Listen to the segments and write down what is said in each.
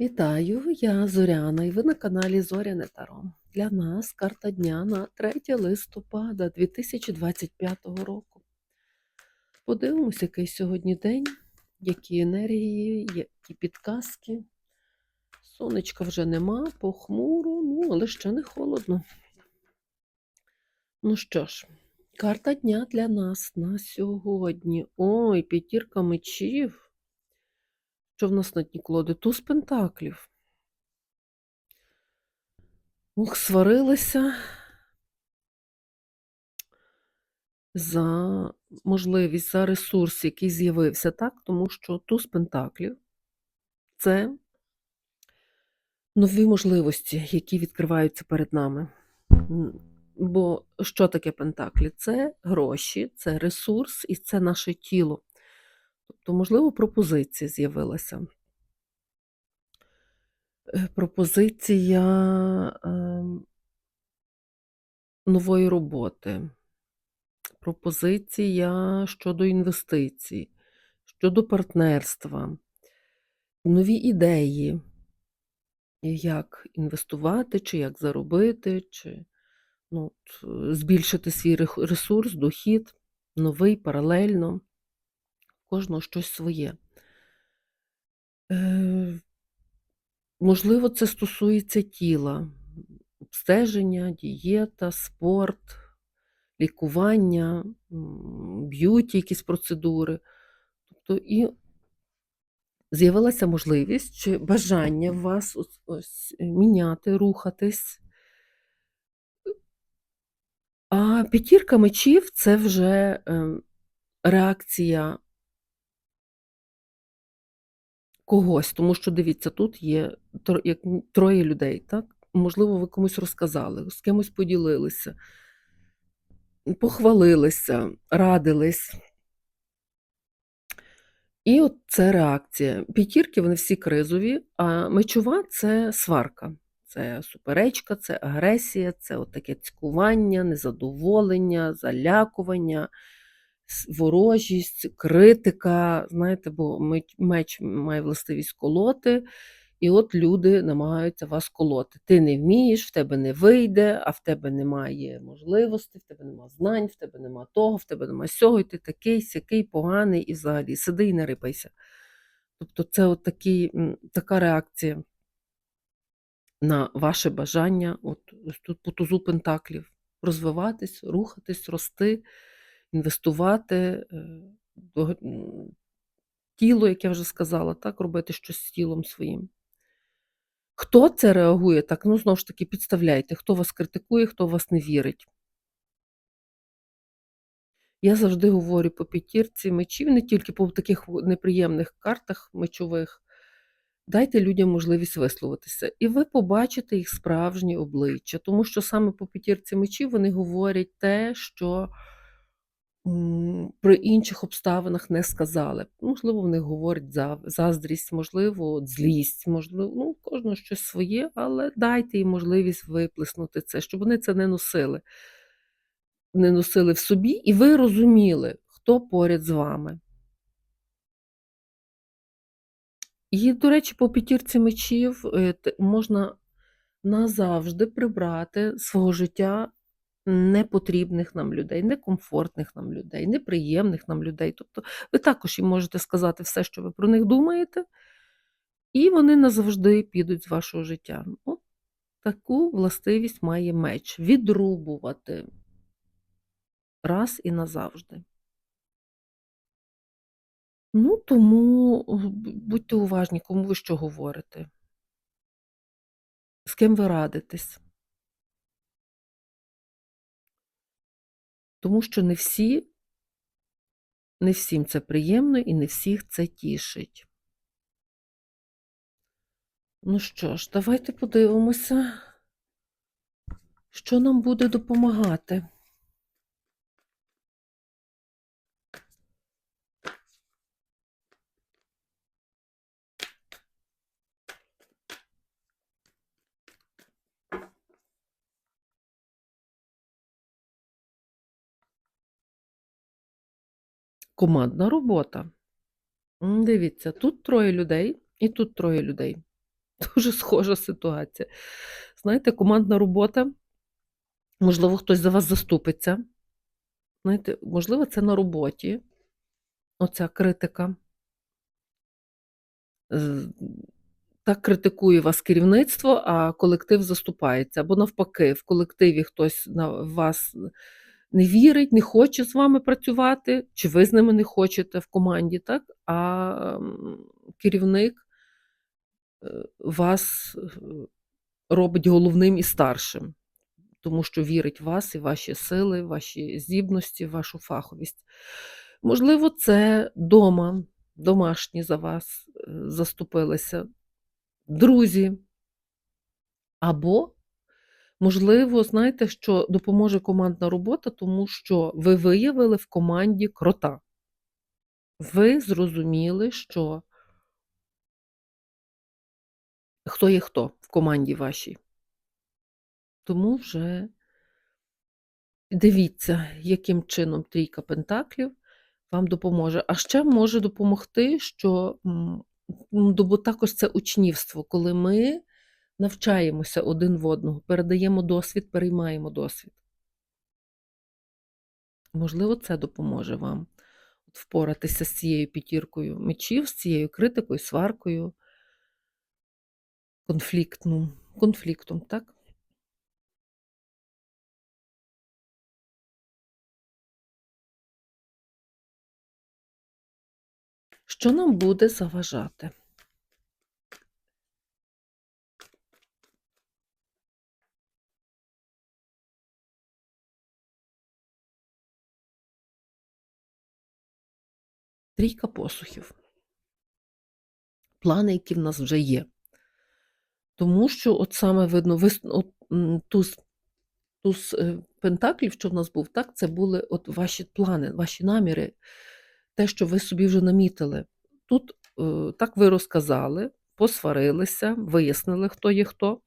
Вітаю, я Зоряна, і ви на каналі Зоряне Таро. Для нас карта дня на 3 листопада 2025 року. Подивимося, який сьогодні день, які енергії, які підказки. Сонечка вже нема, похмуро, ну, але ще не холодно. Ну що ж, карта дня для нас на сьогодні. Ой, п'ятірка мечів. Що в нас на дні? Туз пентаклів. Ох, сварилися за можливість, за ресурс, який з'явився, так? Тому що туз пентаклів це нові можливості, які відкриваються перед нами. Бо що таке пентаклі? Це гроші, це ресурс і це наше тіло. Тобто, можливо, пропозиція з'явилася. Е, Пропозиція ем, нової роботи, пропозиція щодо інвестицій, щодо партнерства, нові ідеї, як інвестувати, чи як заробити, чи ну, е, збільшити свій ресурс, дохід, новий, паралельно, кожного щось своє. Е, Можливо, це стосується тіла, обстеження, дієта, спорт, лікування, б'юті, якісь процедури. Тобто і з'явилася можливість чи бажання вас ось, ось міняти, рухатись. А п'ятірка мечів це вже ем, реакція когось, тому що дивіться, тут є як троє людей, так? Можливо, ви комусь розказали, з кимось поділилися, похвалилися, радились. І от це реакція. П'ятірки вони всі кризові, а мечова це сварка, це суперечка, це агресія, це от таке цькування, незадоволення, залякування, ворожість, критика. Знаєте, бо меч- має властивість колоти, і от люди намагаються вас колоти. Ти не вмієш, в тебе не вийде, а в тебе немає можливостей, в тебе немає знань, в тебе немає того, в тебе немає сього, і ти такий, сякий, поганий, і взагалі сиди і не рипайся. Тобто це от такий, м, така реакція на ваше бажання, от ось тут по тузу пентаклів, розвиватись, рухатись, рости, інвестувати, е, тіло, як я вже сказала, так, робити щось з тілом своїм. Хто це реагує так? Ну, знову ж таки, підставляйте, хто вас критикує, хто вас не вірить. Я завжди говорю по п'ятірці мечів, не тільки по таких неприємних картах мечових. Дайте людям можливість висловитися, і ви побачите їх справжні обличчя, тому що саме по п'ятірці мечів вони говорять те, що при інших обставинах не сказали. Можливо, в них говорить заздрість, можливо, злість, можливо, ну, кожного щось своє, але дайте їм можливість виплеснути це, щоб вони це не носили. Не носили в собі, і ви розуміли, хто поряд з вами. І, до речі, по п'ятірці мечів е, можна назавжди прибрати свого життя непотрібних нам людей, некомфортних нам людей, неприємних нам людей. Тобто ви також їм можете сказати все, що ви про них думаєте, і вони назавжди підуть з вашого життя. От таку властивість має меч відрубувати раз і назавжди. Ну, тому будьте уважні, кому ви що говорите, з ким ви радитесь. Тому що не всі, не всім це приємно і не всіх це тішить. Ну що ж, давайте подивимося, що нам буде допомагати. Командна робота. Дивіться, тут троє людей і тут троє людей. Дуже схожа ситуація. Знаєте, командна робота, можливо, хтось за вас заступиться. Знаєте, можливо, це на роботі, оця критика. Так критикує вас керівництво, а колектив заступається. Або навпаки, в колективі хтось на вас не вірить, не хоче з вами працювати, чи ви з ними не хочете в команді, так? А керівник е, вас е, робить головним і старшим, тому що вірить в вас і ваші сили, ваші здібності, вашу фаховість. Можливо, це дома, домашні за вас е, заступилися, друзі. Або, можливо, знаєте, що допоможе командна робота, тому що ви виявили в команді крота. Ви зрозуміли, що хто є хто в команді вашій. Тому вже дивіться, яким чином трійка пентаклів вам допоможе. А ще може допомогти, що бо також це учнівство, коли ми навчаємося один в одного, передаємо досвід, переймаємо досвід. Можливо, це допоможе вам впоратися з цією п'ятіркою мечів, з цією критикою, сваркою, конфліктну, конфліктом, так? Що нам буде заважати? Трійка посухів. Плани, які в нас вже є. Тому що, от саме видно, вис... от, туз, туз е, пентаклів, що в нас був, так, це були от ваші плани, ваші наміри, те, що ви собі вже намітили. Тут е, так ви розказали, посварилися, вияснили, хто є хто.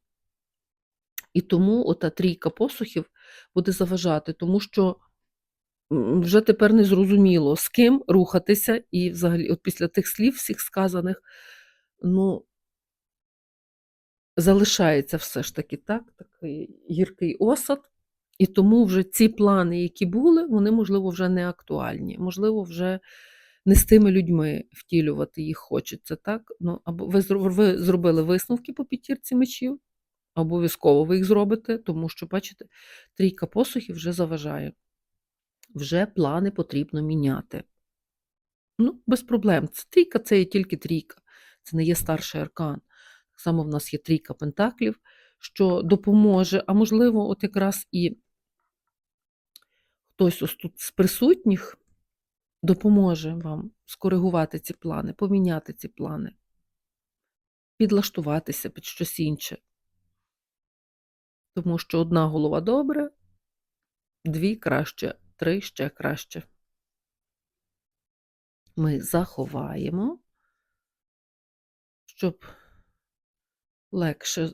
І тому ота трійка посухів буде заважати, тому що вже тепер не зрозуміло, з ким рухатися, і взагалі, от після тих слів всіх сказаних, ну, залишається все ж таки так, такий гіркий осад, і тому вже ці плани, які були, вони, можливо, вже не актуальні. Можливо, вже не з тими людьми втілювати їх хочеться, так? Ну, або ви, ви зробили висновки по п'ятірці мечів, обов'язково ви їх зробите, тому що, бачите, трійка посухів вже заважає. Вже плани потрібно міняти. Ну, без проблем. Це трійка це є тільки трійка, це не є старший аркан. Само в нас є трійка пентаклів, що допоможе, а можливо, от якраз і хтось ось тут з присутніх допоможе вам скоригувати ці плани, поміняти ці плани, підлаштуватися під щось інше. Тому що одна голова добре, дві краще, три ще краще. Ми заховаємо, щоб легше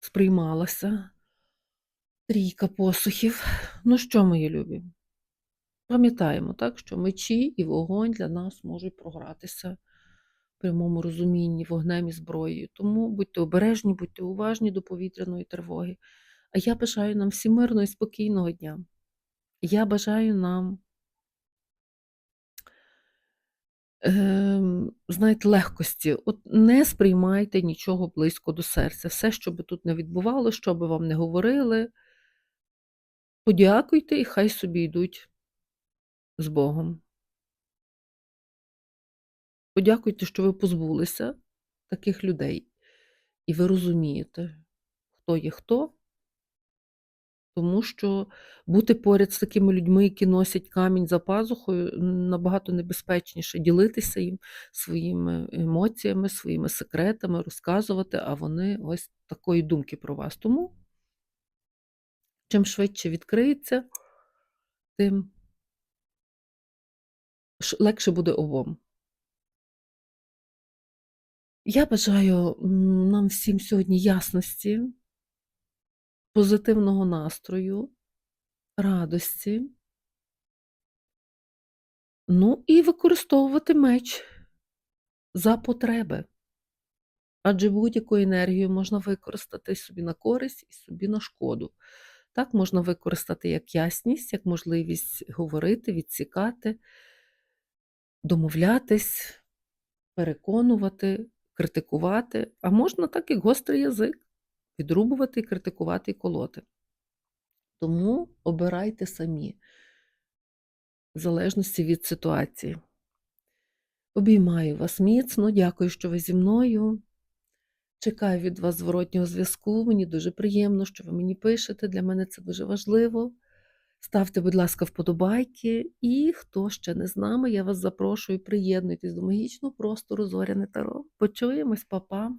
сприймалася трійка посухів. Ну що, мої любі? Пам'ятаємо, так, що мечі і вогонь для нас можуть програтися в прямому розумінні вогнем і зброєю. Тому будьте обережні, будьте уважні до повітряної тривоги. А я бажаю нам всім мирного і спокійного дня. Я бажаю нам, ем, знаєте, легкості. От не сприймайте нічого близько до серця. Все, що би тут не відбувалося, що би вам не говорили, подякуйте і хай собі йдуть з Богом. Подякуйте, що ви позбулися таких людей, і ви розумієте, хто є хто, тому що бути поряд з такими людьми, які носять камінь за пазухою, набагато небезпечніше ділитися їм своїми емоціями, своїми секретами, розказувати, а вони ось такої думки про вас. Тому чим швидше відкриється, тим легше буде обом. Я бажаю нам всім сьогодні ясності, позитивного настрою, радості. Ну і використовувати меч за потреби. Адже будь-яку енергію можна використати собі на користь і собі на шкоду. Так, можна використати як ясність, як можливість говорити, відсікати, домовлятись, переконувати, критикувати, а можна так, як гострий язик, відрубувати, критикувати і колоти. Тому обирайте самі, в залежності від ситуації. Обіймаю вас міцно, дякую, що ви зі мною. Чекаю від вас зворотнього зв'язку. Мені дуже приємно, що ви мені пишете. Для мене це дуже важливо. Ставте, будь ласка, вподобайки. І хто ще не з нами, я вас запрошую, приєднуйтесь до магічного простору Зоряне Таро. Почуємось, па-па!